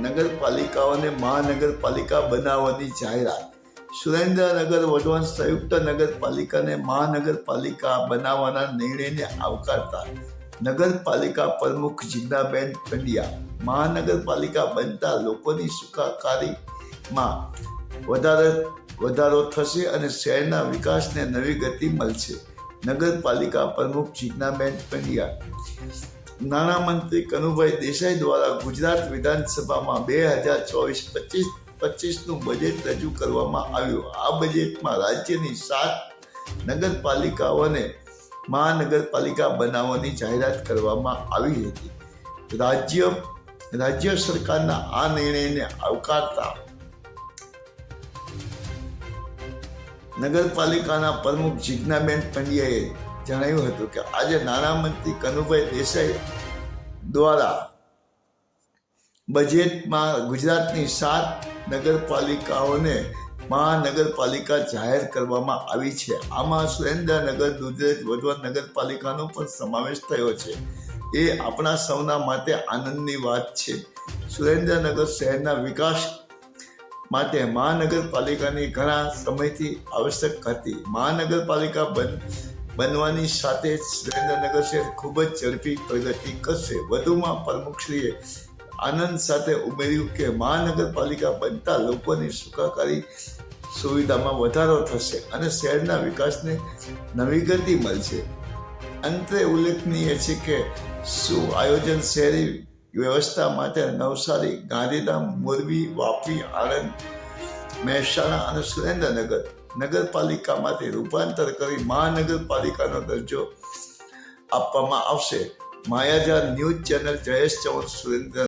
નગરપાલિકાઓને મહાનગરપાલિકા બનાવવાની જાહેરાત. સુરેન્દ્રનગર વઢવાણ સંયુક્ત નગરપાલિકાને મહાનગરપાલિકા બનાવવાના નિર્ણયને આવકારતા નગરપાલિકા પ્રમુખ જીજ્ઞાબેન પંડ્યા મહાનગરપાલિકા બનતા લોકોની સુખાકારીમાં વધારે, વધારો થશે અને શહેરના વિકાસને નવી ગતિ મળશે. નગરપાલિકા પ્રમુખ જીજ્ઞાબેન પંડ્યા નાણામંત્રી કનુભાઈ દેસાઈ દ્વારા ગુજરાત વિધાનસભામાં બે હજાર ચોવીસ પચીસ પચીસનું બજેટ રજૂ કરવામાં આવ્યું. આ બજેટમાં રાજ્યની સાત નગરપાલિકાઓને મહાનગરપાલિકા બનાવવાની જાહેરાત કરવામાં આવી હતી. રાજ્ય રાજ્ય સરકારના આ નિર્ણયને આવકારતા નગરપાલિકાના પ્રમુખ જિજ્ઞાબેન પંડ્યાએ જણાવ્યું હતું કે આજે નાણામંત્રી કનુભાઈ દેસાઈ દ્વારા બજેટમાં ગુજરાતની સાત નગરપાલિકાઓને મહાનગરપાલિકા જાહેર કરવામાં આવી છે. આમાં સુરેન્દ્રનગર, દુધરેજ, વઢવાણ નગરપાલિકાનો પણ સમાવેશ થયો છે. એ આપણા સૌના માટે આનંદની વાત છે. સુરેન્દ્રનગર શહેરના વિકાસ માટે મહાનગરપાલિકાની ઘણા સમયથી આવશ્યક હતી. મહાનગરપાલિકા બન બનવાની સાથે જ સુરેન્દ્રનગર શહેર ખૂબ જ ઝડપી પ્રગતિ કરશે. વધુમાં પ્રમુખશ્રીએ આનંદ સાથે ઉમેર્યું કે મહાનગરપાલિકા બનતા લોકોની સુખાકારી સુવિધામાં વધારો થશે અને શહેરના વિકાસને નવી ગતિ મળશે. અંતે ઉલ્લેખનીય છે કે શું આયોજન શહેરી વ્યવસ્થા માટે નવસારી, ગાંધીધામ, મોરબી, વાપી, આણંદ, મહેસાણા અને સુરેન્દ્રનગર નગરપાલિકામાંથી રૂપાંતર કરી મહાનગરપાલિકાનો દરજ્જો આપવામાં આવશે. માયાજા ન્યૂઝ ચેનલ જયેશ ચૌહાણ સુરેન્દ્ર